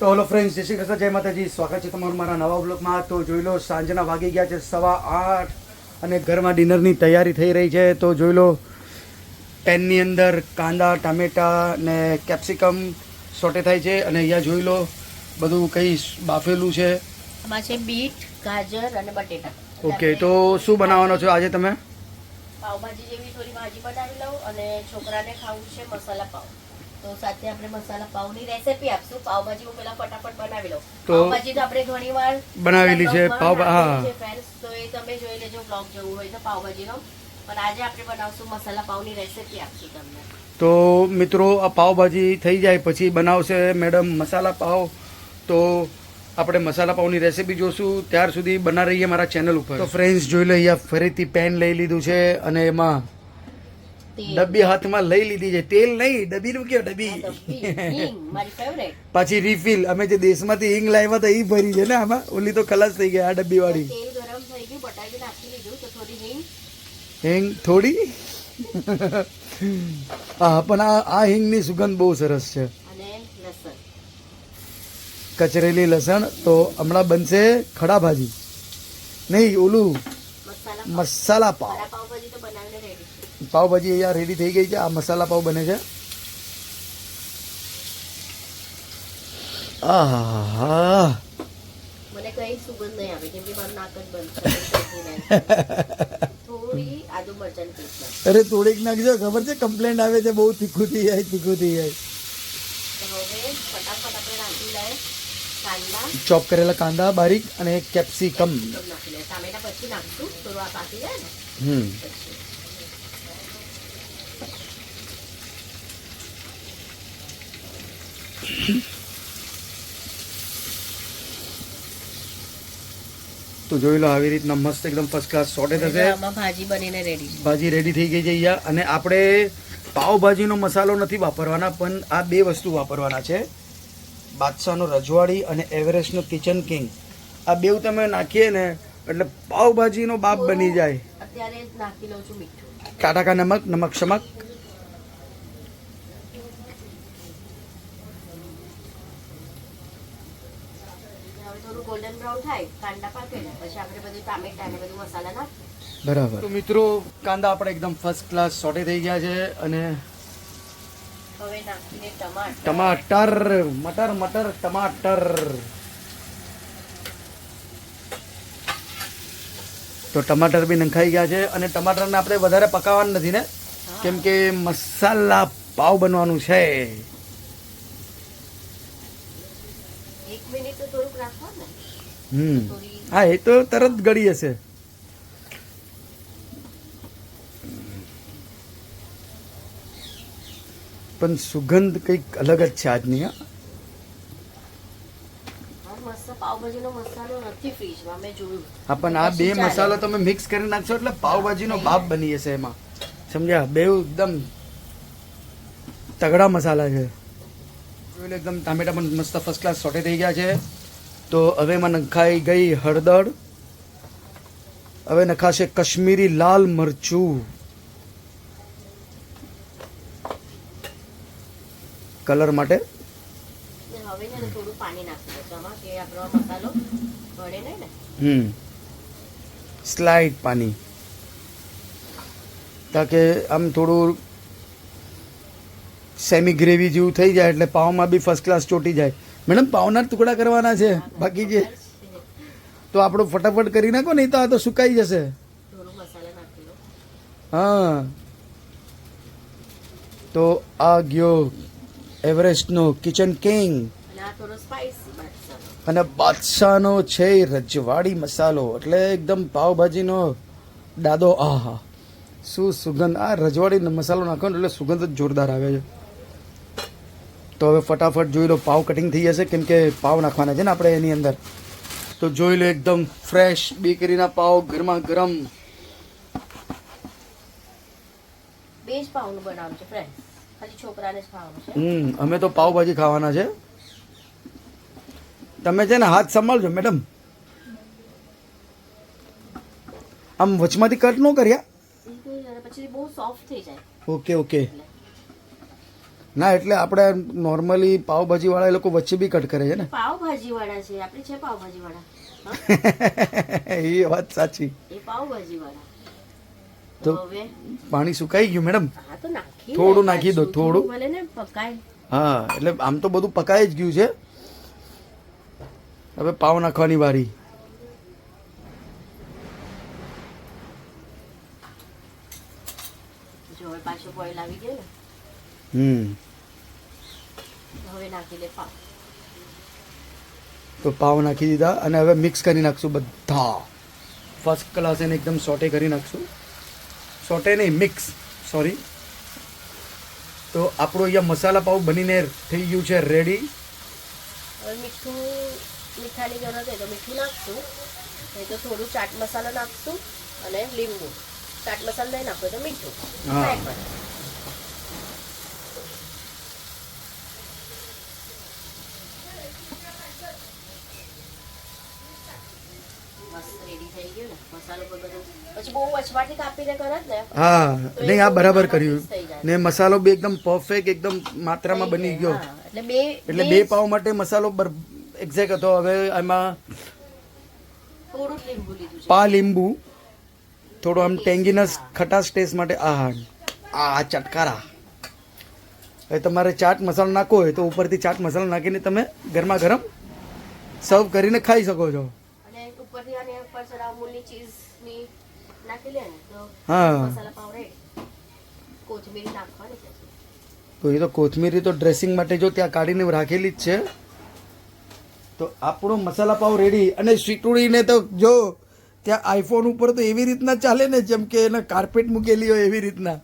તો hello friends જય શ્રી કૃષ્ણ જય માતાજી. સ્વાગત છે તમારું મારા નવા બ્લોગમાં તો જોઈ લો સાંજના વાગી ગયા છે સવા આઠ અને ઘરમાં ડિનરની તૈયારી થઈ રહી છે. તો જોઈ લો પેનની અંદર કાંદા ટામેટા ને કેપ્સિકમ સોટે થાય છે અને અહીંયા જોઈ લો બધું કંઈ બાફેલું છે. આમાં છે બીટ ગાજર અને બટેટા. ઓકે તો શું બનાવવાનો છો આજે તમે? પાવભાજી જેવી થોડી ભાજી બનાવી લઉં અને છોકરાને ખાવું છે મસાલા પાવ તો સાથે આપણે મસાલા પાવની રેસીપી આપશું. પાવભાજી હું પેલા ફટાફટ બનાવી લઉં. તો પાવભાજી તો આપણે ઘણીવાર બનાવેલી છે, પાવ- હા. ફ્રેન્ડ્સ તો એ તમે જોઈ લેજો બ્લોગ જોવું હોય તો પાવભાજીનો પણ આજે આપણે બનાવશું મસાલા પાવની રેસીપી આપશું તમને. તો મિત્રો આ પાવભાજી થઈ જાય પછી બનાવશે મેડમ મસાલા પાવ. તો આપણે મસાલા પાવની રેસીપી જોશું. ત્યાર સુધી બના રહીએ મારા ચેનલ ઉપર. તો ફ્રેન્ડ્સ જોઈ લઈએ અહીંયા ફરીથી પેન લઈ લીધું છે અને એમાં ડબ્બી હાથમાં લઈ લીધી છે. તેલ નહીં કયો ડબ્બી? ડબ્બી, હિંગ, મારી ફેવરેટ પાછી રિફિલ અમે જે દેશમાંથી હિંગ લાવ્યા હતા એ ભરી છે ને આમાં. ઓલી તો ખલાસ થઈ ગઈ આ ડબ્બી વાળી ગયું હિંગ. થોડી? હા પણ આ આ હિંગની સુગંધ બહુ સરસ છે. કચરેલી લસણ તો હમણાં બનશે ખડા ભાજી. નહીં ઓલું મસાલા પાવ. પાવભાજી અહીંયા રેડી થઈ ગઈ છે. આ મસાલા પાવ બને છે. આહા મને કઈ સુગંધ નહીં આવે કેમ કે મારું નાક જ બંધ છે ચોખ્ખું નહીં. થોડી આદુ મરચાંની અરે થોડીક નાખજો ખબર છે? કમ્પ્લેન આવે છે બહુ તીખું થઈ જાય તીખું થઈ જાય તો હવે ફટાફટ આપણે નાખી લઈએ કાંદા ચોપ કરેલા કાંદા બારીક અને કેપ્સિકમ. હમ. તો જોઈ લો આવી રીતના મસ્ત એકદમ ફર્સ્ટ ક્લાસ સોટે થશે ભાજી બનીને રેડી ભાજી રેડી થઈ ગઈ છે અહીંયા. અને આપણે પાવભાજીનો મસાલો નથી વાપરવાના પણ આ બે વસ્તુ વાપરવાના છે. બાદશાહનો રજવાડી અને એવરેસ્ટનો કિચન કિંગ આ બેવ તમે નાખીએ ને એટલે પાવભાજીનો બાપ બની જાય. અત્યારે જ નાખી લઉં છું મીઠું. કાટા કા નમક નમક શમક. બરાબર. તો મિત્રો કાંદા આપણે એકદમ ફર્સ્ટ ક્લાસ સોટે થઈ ગયા છે અને હવે નાખીને ટમાટર. ટમાટર મટર મટર ટમાટર. તો ટમાટર બી નંખાઈ ગયા છે અને ટમાટરને આપણે વધારે પકાવવાનું નથી ને? કેમ કે મસાલા પાવ બનવાનું છે. હમ. હા એ તો તરત ગળી હશે પણ સુગંધ કંઈક અલગ જ છે આજની હા. હા પણ આ બે મસાલો તમે મિક્સ કરી નાખશો એટલે પાવભાજીનો બાપ બની જશે એમાં. સમજ્યા? બે એકદમ તગડા મસાલા છે. એટલે એકદમ ટામેટા પણ મસ્ત ફર્સ્ટ ક્લાસ સોટે થઈ ગયા છે. તો હવે એમાં નખાઈ ગઈ હળદર. હવે નખાશે કશ્મીરી લાલ મરચું. કલર માટે? હવે ને થોડું પાણી નાખી દઈશું આમાં કે આપણો મસાલો ભળે નહીં ને. હમ. સ્લાઇડ પાણી. તાકે આમ થોડું સેમી ગ્રેવી જેવું થઈ જાય એટલે પાવમાં બી ફર્સ્ટ ક્લાસ ચોટી જાય. મેડમ પાવના ટુકડા કરવાના છે બાકી જે તો આપણો ફટાફટ કરી નાખો નહીં તો આ તો સુકાઈ જશે. હા. તો આ ગયો. એવરેસ્ટનો કિચન કિંગ અને બાદશાહનો છે રજવાડી મસાલો. એટલે એકદમ પાવભાજીનો દાદો આહા. શું સુગંધ? આ રજવાડી મસાલો નાખો ને એટલે સુગંધ જ જોરદાર આવે છે. તો હવે ફટાફટ જોઈ લો પાવ કટિંગ થઈ જશે કેમ કે પાવ નાખવાના છે ને આપણે એની અંદર. તો જોઈ લો એકદમ ફ્રેશ બેકરીના પાવ ગરમા ગરમ. બેજ પાવનું બનાવવાનું છે ફ્રેન્ડ હમ અમે તો પાવભાજી ખાવાના છે. તમે છે ને હાથ સંભાળજો મેડમ. આમ વચમાંથી કટ ન કર્યા? Okay okay. ના એટલે આપણે નોર્મલી પાવભાજી વાળા એ લોકો વચ્ચે બી કટ કરે છે ને. પાવભાજી વાળા છે આપણે છે પાવભાજી વાળા એ વાત સાચી. એ પાવભાજી વાળા તો પાણી સુકાઈ ગયું મેડમ. થોડું નાખી દો, થોડું. હા એટલે આમ તો બધું પકાઈ જ ગયું છે. હવે પાવ નાખવાની વારી. હમ. તો પાવ નાખી દીધા અને હવે મિક્સ કરી નાખશું બધા. ફર્સ્ટ ક્લાસ એને એકદમ સોટે કરી નાખશું. સોટે નહીં મિક્સ સોરી તો આપણો અહીંયા મસાલા પાવ બનીને થઈ ગયું છે રેડી હવે મીઠું મીઠાની જરૂર હોય તો મીઠું નાખશું. નહીં તો થોડું ચાટ મસાલો નાખશું અને લીંબુ. ચાટ મસાલો નહીં નાખવું તો મીઠું. હા. કાંઈ પણ. મસ્ત રેડી થઈ ગયું ને મસાલો પર બધું પછી બહુ અચવાટી કાપીને કરત ને હા નહીં આ બરાબર કર્યું. ને મસાલો બી એકદમ પરફેક્ટ એકદમ માત્રામાં બની ગયો એટલે બે પાવ માટે મસાલો એક્ઝેક્ટ હતો. હવે એમાં પા લીંબુ થોડો આમ ટેંગીનસ ખટાશ ટેસ્ટ માટે આ આ ચટકારા. હવે તમારે ચાટ મસાલો નાખવો હોય તો ઉપરથી ચાટ મસાલો નાખીને તમે ગરમા ગરમ સર્વ કરીને ખાઈ શકો છો. ઉપરથી આની ઉપર જરા અમૂલની ચીઝની નાખી લે ને તો હા. મસાલા પાવ કોથમીર નાખવાની છે. તો એ તો કોથમીરી તો ડ્રેસિંગ માટે જો ત્યાં કાઢીને રાખેલી જ છે. તો આપણો મસાલા પાવ રેડી અને સીટુડીને તો જો ત્યાં આઈફોન ઉપર તો એવી રીતના ચાલે ને જેમ કે એને કાર્પેટ મૂકેલી હોય એવી રીતના.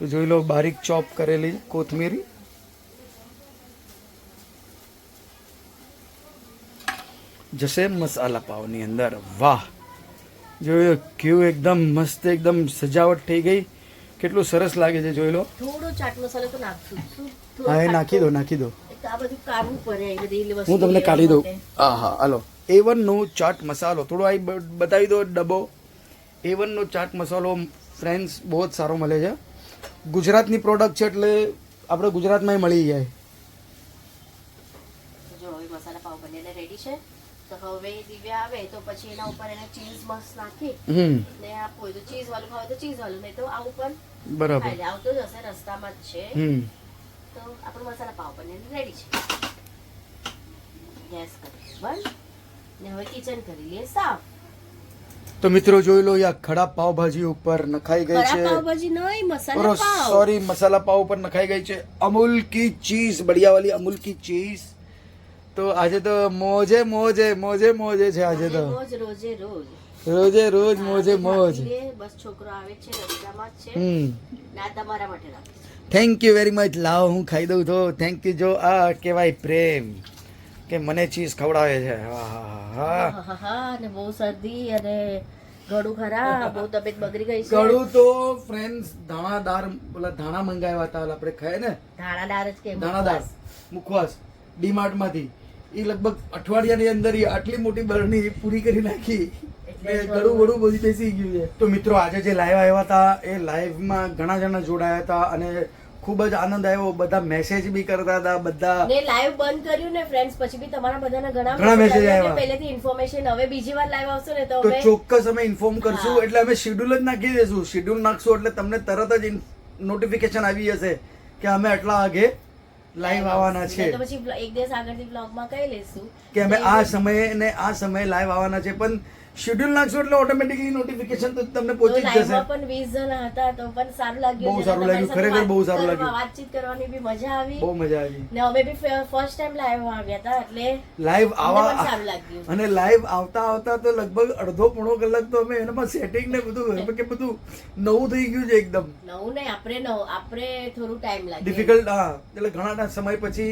તો જોઈ લો બારીક ચોપ કરેલી કોથમીરી. જશે મસાલા પાવની અંદર. વાહ. જોયો કેવું એકદમ મસ્ત એકદમ સજાવટ થઈ ગઈ. કેટલું સરસ લાગે છે જોઈ લો. થોડો ચાટ મસાલો તો નાખશું હા એ નાખી દો નાખી દો. એક તો આ બધું કાઢવું પડે એ બધી વસ્તુ હું તમને કાઢી દઉં. હા હા હાલો. એ વનનો ચાટ મસાલો. થોડો આ બતાવી દો ડબ્બો. એ વનનો ચાટ મસાલો ફ્રેન્ડ્સ બહુ જ સારો મળે છે. ગુજરાતની પ્રોડક્ટ છે એટલે આપણે ગુજરાતમાંય મળી જાય. જો હવે મસાલા પાવ બનેને રેડી છે. તો હવે દિવ્યા આવે તો પછી એના ઉપર એને ચીઝ મસ્ત નાખી ને આપવું તો ચીઝ વાળું ખાવ તો ચીઝ વાળું નહીં તો બરાબર. આવતો જ હશે રસ્તામાં જ છે. તો આપણું મસાલા પાવ બનેને રેડી છે. ગેસ કરી બંધ. ને હવે કિચન કરી લઈએ સાફ. તો મિત્રો જોઈ લો યા ખડા પાવભાજી ઉપર નખાઈ ગઈ છે. પાવભાજી નહીં મસાલા પાવ. સોરી મસાલા પાવ ઉપર નખાઈ ગઈ છે. અમૂલ કી ચીઝ બઢિયા વાલી અમૂલ કી ચીઝ તો આજે તો મોજે મોજે મોજે મોજે છે આજે તો. રોજે રોજ રોજે. રોજ મોજે મોજ. બસ છોકરો આવે છે રસ્તામાં છે. હમ. ના તમારા માટે થેન્ક યુ વેરી મચ લાવ હું ખાઈ દઉં તો. થેન્ક યુ જો આ કહેવાય પ્રેમ કે મને ચીઝ ખવડાવે છે. હા હા હા અને બહુ શરદી અને ગળું ખરાબ બહુ તબિયત બગડી ગઈ છે. ગળું તો ફ્રેન્ડ્સ ધાણાદાર ઓલા ધાણા મંગાવ્યા હતા ઓલા આપણે ખાય ને? ધાણાદાર જ કે ધાણાદાર મુખવાસ. ડીમાર્ટમાંથી. એ લગભગ અઠવાડિયાની અંદર આટલી મોટી બરણી પૂરી કરી નાખી. ઘણું બધું બધું બેસી ગયું છે. તો મિત્રો આજે જે લાઈવ આવ્યા હતા એ લાઈવમાં ઘણા જણા જોડાયા હતા અને ખૂબ જ આનંદ આવ્યો. બધા મેસેજ બી કરતા હતા બધા ને લાઈવ બંધ કર્યું ને ફ્રેન્ડ્સ પછી બી તમારા બધાના ઘણા ઘણા message આવ્યા. પહેલેથી ઇન્ફોર્મેશન હવે બીજી વાર લાઈવ આવશે ને તો તો ચોક્કસ અમે ઇન્ફોર્મ કરશું એટલે અમે શેડ્યુલ જ નાખી દેશું શેડ્યુલ નાખશું એટલે તમને તરત જ નોટિફિકેશન આવી જશે કે અમે આટલા વાગે લાઈવ આવવાના છે. તો પછી એક દિવસ આગળથી બ્લોગમાં કહી લઈશું. કે અમે આ સમયે ને આ સમયે લાઈવ આવવાના છે. પણ શેડ્યુલ નાખશો એટલે ઓટોમેટિકલી નોટિફિકેશન તો તમને પહોંચી જ જશે. પણ 20 જણા હતા તો પણ સારું લાગ્યું બહુ સારું લાગ્યું, ખરેખર બહુ સારું લાગ્યું. વાતચીત કરવાની બી મજા આવી. બહુ મજા આવી. ને અમે બી ફર્સ્ટ ટાઈમ લાઈવ આવ્યા હતા એટલે લાઈવ આવા સારું લાગ્યું. અને લાઈવ આવતા આવતા તો લગભગ અડધો પોણો કલાક તો અમે એનામાં સેટિંગ ને બધું કે બધું નવું થઈ ગયું છે એકદમ. નવું નહીં આપણે નવું આપણે થોડું ટાઈમ લાગે. ડિફિકલ્ટ હા એટલે ઘણા સમય પછી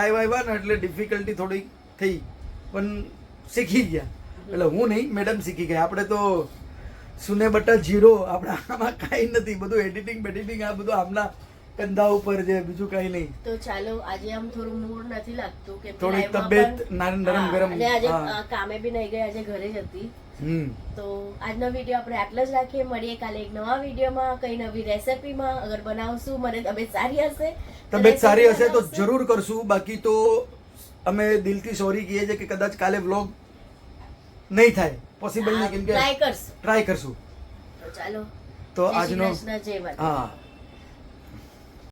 લાઈવ આવ્યા ને એટલે ડિફિકલ્ટી થોડી થઈ પણ શીખી ગયા. એટલે હું નહીં મેડમ શીખી ગયા. આપણે તો સુને બટા જીરો આપણે આમાં કાંઈ નથી. બધું એડિટિંગ બેડિટિંગ આ બધું આમના કંધા ઉપર છે બીજું કઈ નહીં. તો ચાલો આજે આમ થોડું મૂડ નથી લાગતું કે થોડી તબિયત નરમ ગરમ. આજે કામે બી નહીં ગઈ આજે ઘરે જ હતી. તો આજનો વીડિયો આપણે આટલો જ રાખીએ. મળીએ કાલે એક નવા વિડીયોમાં કઈ નવી રેસિપીમાં અગર બનાવશું મને તબિયત સારી હશે. તબિયત સારી હશે તો જરૂર કરશું. બાકી તો અમે દિલથી સોરી કહીએ છીએ કે કદાચ કાલે વ્લોગ નહીં થાય. પોસિબલ નહીં કેમ કે ટ્રાય કરશું. ટ્રાય કરશું. તો ચાલો. તો આજનો હા.